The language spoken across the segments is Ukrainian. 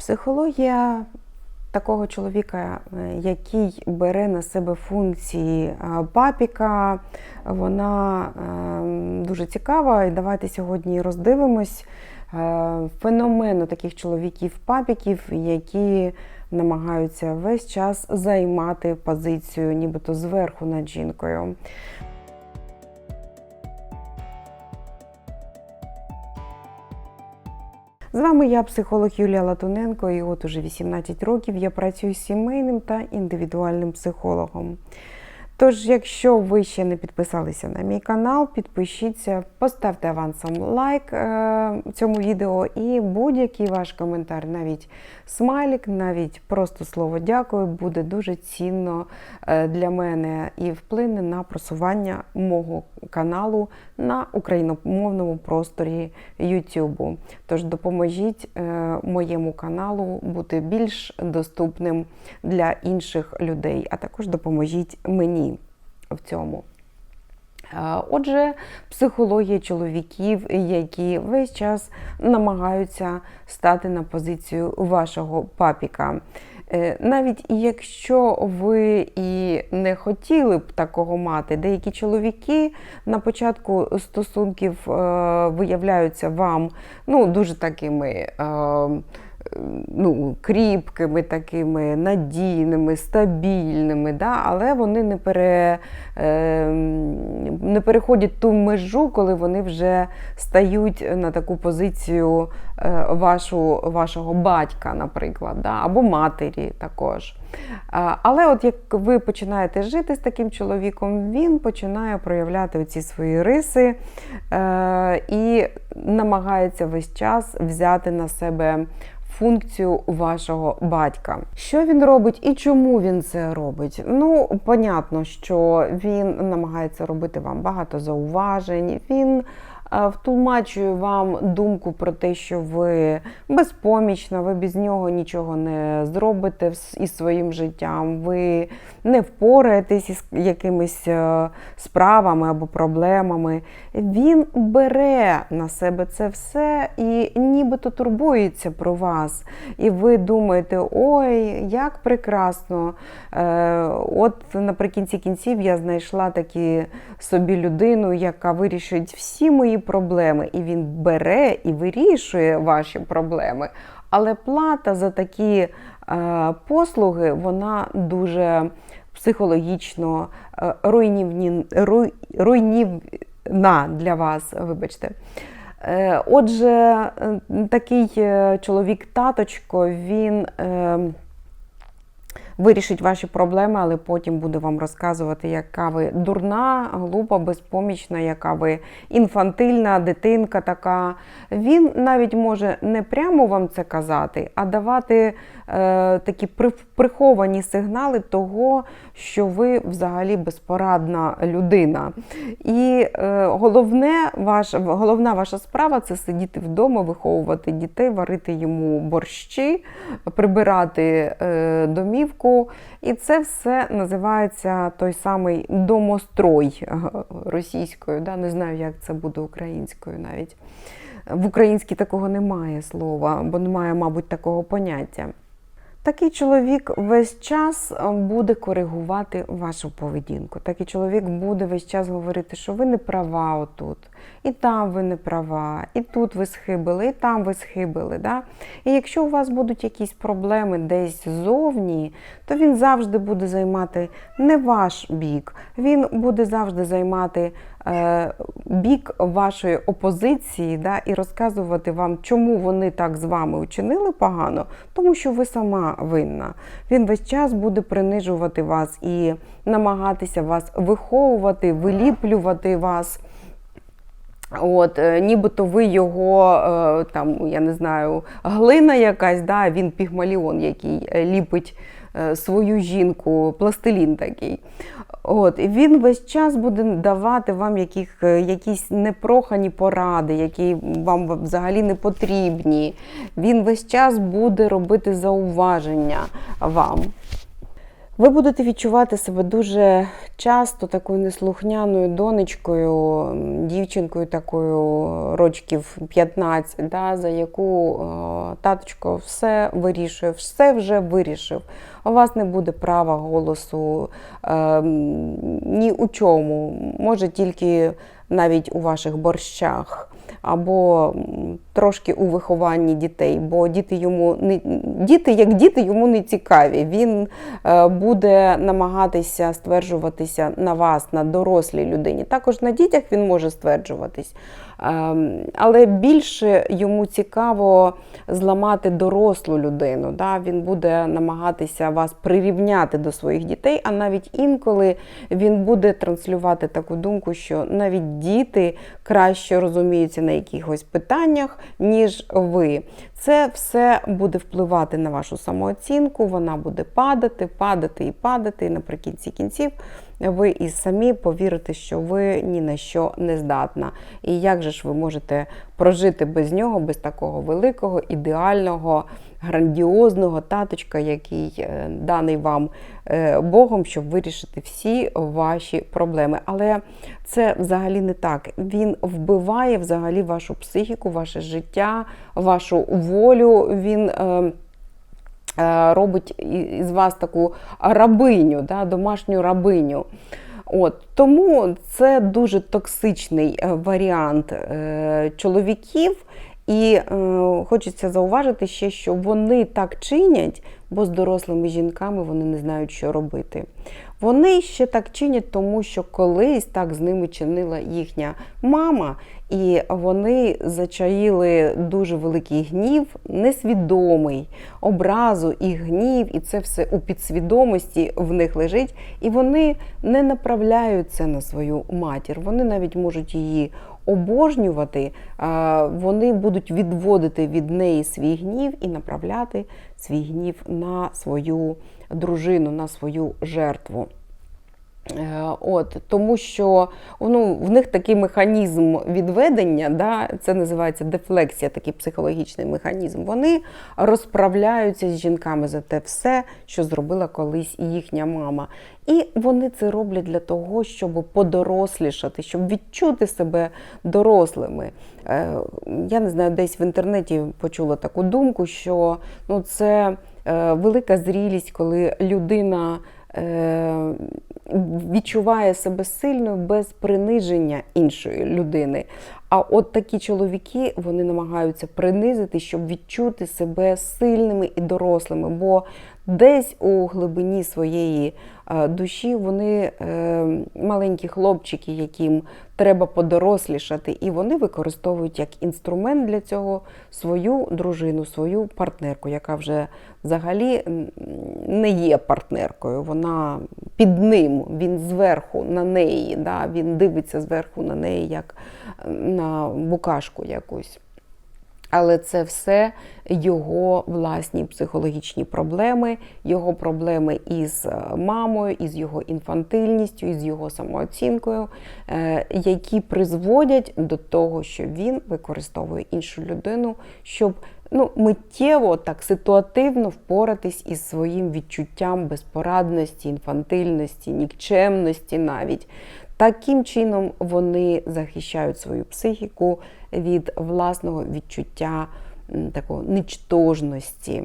Психологія такого чоловіка, е, який бере на себе функції е, папіка, вона е, дуже цікава. І давайте сьогодні роздивимось феномену таких чоловіків-папіків, які намагаються весь час займати позицію, нібито зверху над жінкою. З вами я, психолог Юлія Латуненко, і от уже 18 років я працюю з сімейним та індивідуальним психологом. Тож, якщо ви ще не підписалися на мій канал, підпишіться, поставте авансом лайк е, цьому відео і будь-який ваш коментар, навіть смайлік, навіть просто слово дякую, буде дуже цінно е, для мене і вплине на просування мого каналу на україномовному просторі YouTube. Тож допоможіть е, моєму каналу бути більш доступним для інших людей, а також допоможіть мені в цьому. Е, Отже, психологія чоловіків, які весь час намагаються стати на позицію вашого папіка. Е, Навіть якщо ви і не хотіли б такого мати, деякі чоловіки на початку стосунків е, виявляються вам ну, дуже такими. Ну, кріпкими, такими надійними, стабільними, да? але вони не, пере, е, не переходять ту межу, коли вони вже стають на таку позицію е, вашу, вашого батька, наприклад, да? або матері також. Але от як ви починаєте жити з таким чоловіком, він починає проявляти оці свої риси е, і намагається весь час взяти на себе функцію вашого батька. Що він робить і чому він це робить? Ну, понятно, що він намагається робити вам багато зауважень. Він втлумачує вам думку про те, що ви безпомічна, ви без нього нічого не зробите із своїм життям, ви не впораєтесь із якимись е, справами або проблемами. Він бере на себе це все і нібито турбується про вас. І ви думаєте, ой, як прекрасно. Е, От наприкінці кінців я знайшла такі собі людину, яка вирішить всі мої проблеми. І він бере і вирішує ваші проблеми. Але плата за такі е, послуги, вона дуже психологічно е, руйнівні, руй, руйнівна для вас, вибачте. Е, Отже, такий чоловік-таточко, він вирішить ваші проблеми, але потім буде вам розказувати, яка ви дурна, глупа, безпомічна, яка ви інфантильна, дитинка така. Він навіть може не прямо вам це казати, а давати е, такі приховані сигнали того, що ви взагалі безпорадна людина. І е, головне, ваш, головна ваша справа це сидіти вдома, виховувати дітей, варити йому борщі, прибирати е, домівку. І це все називається той самий домострой е, російською. Да? Не знаю, як це буде українською навіть. В українській такого немає слова, бо немає, мабуть, такого поняття. Такий чоловік весь час е, буде коригувати вашу поведінку. Такий чоловік буде весь час говорити, що ви не права отут, і там ви не права, і тут ви схибили, і там ви схибили. Да? І якщо у вас будуть якісь проблеми десь ззовні, то він завжди буде займати не ваш бік, він буде завжди займати бік вашої опозиції да, і розказувати вам, чому вони так з вами учинили погано, тому що ви сама винна. Він весь час буде принижувати вас і намагатися вас виховувати, виліплювати вас. От, е, нібито ви його, е, там, я не знаю, глина якась, да, він пігмаліон, який е, ліпить е, свою жінку, пластилін такий. От, і він весь час буде давати вам яких, е, якісь непрохані поради, які вам взагалі не потрібні. Він весь час буде робити зауваження вам. Ви будете відчувати себе дуже часто такою неслухняною донечкою, дівчинкою такою рочків 15, да, за яку е, таточко все вирішує, все вже вирішив. У вас не буде права голосу е, ні у чому, може тільки навіть у ваших борщах. Або трошки у вихованні дітей, бо діти йому не діти, як діти, йому не цікаві. Він е, буде намагатися стверджуватися на вас, на дорослій людині. Також на дітях він може стверджуватись. Ем, Але більше йому цікаво зламати дорослу людину. Да? Він буде намагатися вас прирівняти до своїх дітей, а навіть інколи він буде транслювати таку думку, що навіть діти краще розуміються на якихось питаннях, ніж ви. Це все буде впливати на вашу самооцінку, вона буде падати, падати і падати. І наприкінці кінців ви і самі повірите, що ви ні на що не здатна. І як же ж ви можете прожити без нього, без такого великого, ідеального, грандіозного таточка, який е, даний вам е, Богом, щоб вирішити всі ваші проблеми. Але це взагалі не так. Він вбиває взагалі вашу психіку, ваше життя, вашу волю. Він. е, Робить із вас таку рабиню, домашню рабиню. От, тому це дуже токсичний варіант чоловіків. І е, хочеться зауважити ще, що вони так чинять, бо з дорослими жінками вони не знають, що робити. Вони ще так чинять, тому що колись так з ними чинила їхня мама, і вони зачаїли дуже великий гнів, несвідомий, образу і гнів, і це все у підсвідомості в них лежить. І вони не направляють це на свою матір. Вони навіть можуть її обожнювати, вони будуть відводити від неї свій гнів і направляти свій гнів на свою дружину, на свою жертву. Е, От, тому що ну, в них такий механізм відведення, да, це називається дефлексія, такий психологічний механізм. Вони розправляються з жінками за те все, що зробила колись їхня мама. І вони це роблять для того, щоб подорослішати, щоб відчути себе дорослими. Е, Я не знаю, десь в інтернеті почула таку думку, що ну, це е, велика зрілість, коли людина. Відчуває себе сильною без приниження іншої людини. А от такі чоловіки вони намагаються принизити, щоб відчути себе сильними і дорослими. Бо десь у глибині своєї душі вони е, маленькі хлопчики, яким треба подорослішати, і вони використовують як інструмент для цього свою дружину, свою партнерку, яка вже взагалі не є партнеркою. Вона під ним, він зверху на неї, да, він дивиться зверху на неї, як на букашку якусь. Але це все його власні психологічні проблеми, його проблеми із е, мамою, із його інфантильністю, із його самооцінкою, е, які призводять до того, що він використовує іншу людину, щоб ну, миттєво так ситуативно впоратись із своїм відчуттям безпорадності, інфантильності, нікчемності навіть. Таким чином вони захищають свою психіку від власного відчуття такої нічтожності.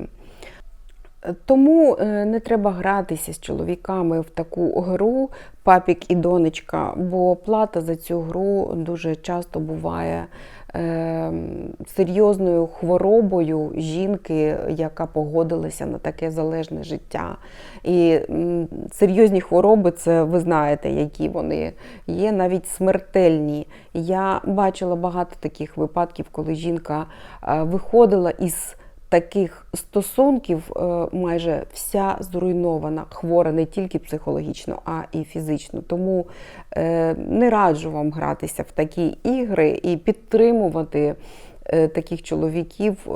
Тому е, не треба гратися з чоловіками в таку гру папік і донечка, бо плата за цю гру дуже часто буває е, серйозною хворобою жінки, яка погодилася на таке залежне життя. І серйозні хвороби, це ви знаєте, які вони є, навіть смертельні. Я бачила багато таких випадків, коли жінка е, виходила із таких стосунків е, майже вся зруйнована, хвора не тільки психологічно, а і фізично. Тому е, не раджу вам гратися в такі ігри і підтримувати таких чоловіків е,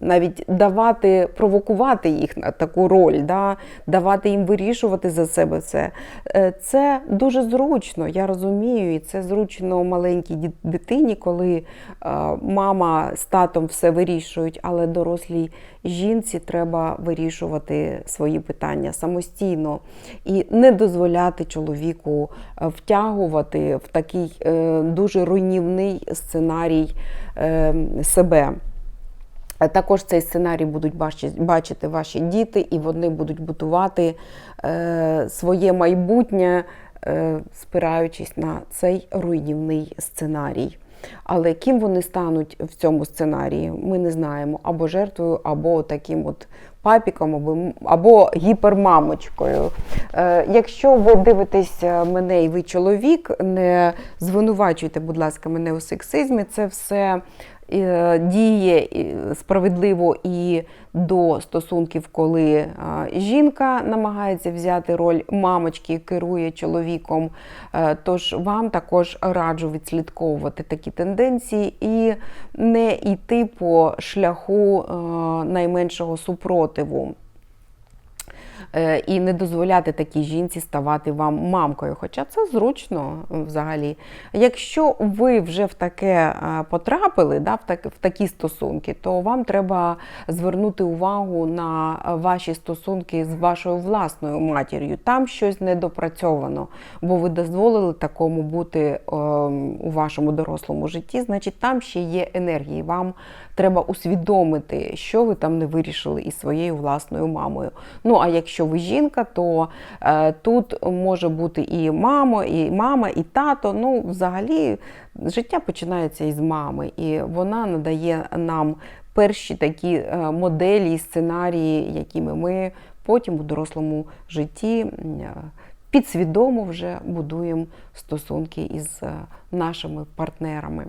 навіть давати, провокувати їх на таку роль, да? давати їм вирішувати за себе це. Е, Це дуже зручно, я розумію, і це зручно маленькій дитині, коли е, мама з татом все вирішують, але дорослій жінці треба вирішувати свої питання самостійно і не дозволяти чоловіку е, втягувати в такий е, дуже руйнівний сценарій е, себе. Е, Також цей сценарій будуть бачити ваші діти, і вони будуть будувати е, своє майбутнє, е, спираючись на цей руйнівний сценарій. Але ким вони стануть в цьому сценарії, ми не знаємо. Або жертвою, або таким от папіком, або, або гіпермамочкою. Е, якщо ви дивитесь мене і ви чоловік, не звинувачуйте, будь ласка, мене у сексизмі. Це все діє е, справедливо і до стосунків, коли е, жінка намагається взяти роль мамочки, керує чоловіком. Е, Тож вам також раджу відслідковувати такі тенденції і не йти по шляху найменшого супротиву. Е, І не дозволяти такій жінці ставати вам мамкою. Хоча це зручно е, взагалі. Якщо ви вже в таке е, потрапили, да, в, так, в такі стосунки, то вам треба звернути увагу на ваші стосунки з вашою власною матір'ю. Там щось недопрацьовано, бо ви дозволили такому бути е, у вашому дорослому житті, значить там ще є енергії. Вам треба усвідомити, що ви там не вирішили із своєю власною мамою. Ну а якщо ви жінка, то е, тут може бути і мамо, і мама, і тато. Ну, взагалі, життя починається із мами, і вона надає нам перші такі е, моделі сценарії, якими ми потім у дорослому житті. е, Підсвідомо вже будуємо стосунки із е, нашими партнерами.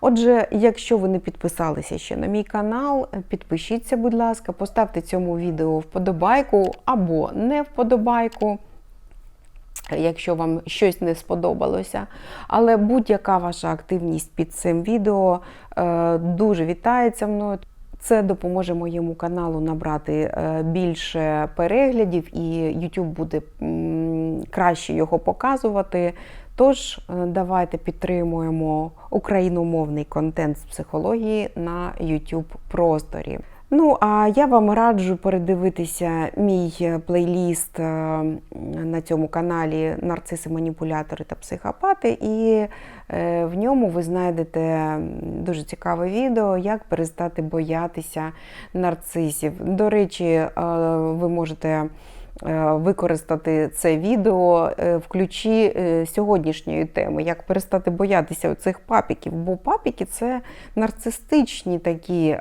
Отже, якщо ви не підписалися ще на мій канал, підпишіться, будь ласка, поставте цьому відео вподобайку або не вподобайку, якщо вам щось не сподобалося. Але будь-яка ваша активність під цим відео е, дуже вітається мною. Це допоможе моєму каналу набрати е, більше переглядів, і YouTube буде краще його показувати. Тож е, давайте підтримуємо україномовний контент з психології на YouTube просторі. Ну, а я вам раджу передивитися мій е, плейліст е, на цьому каналі Нарциси, маніпулятори та психопати, і в ньому ви знайдете дуже цікаве відео, як перестати боятися нарцисів. До речі, ви можете використати це відео е, в ключі е, сьогоднішньої теми, як перестати боятися цих папіків. Бо папіки це нарцистичні такі. е,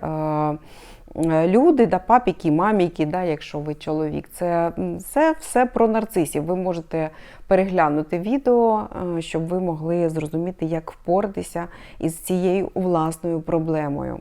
е, Люди, да, папіки, маміки, да, якщо ви чоловік, це, це все про нарцисів. Ви можете переглянути відео, е, щоб ви могли зрозуміти, як впоратися із цією власною проблемою.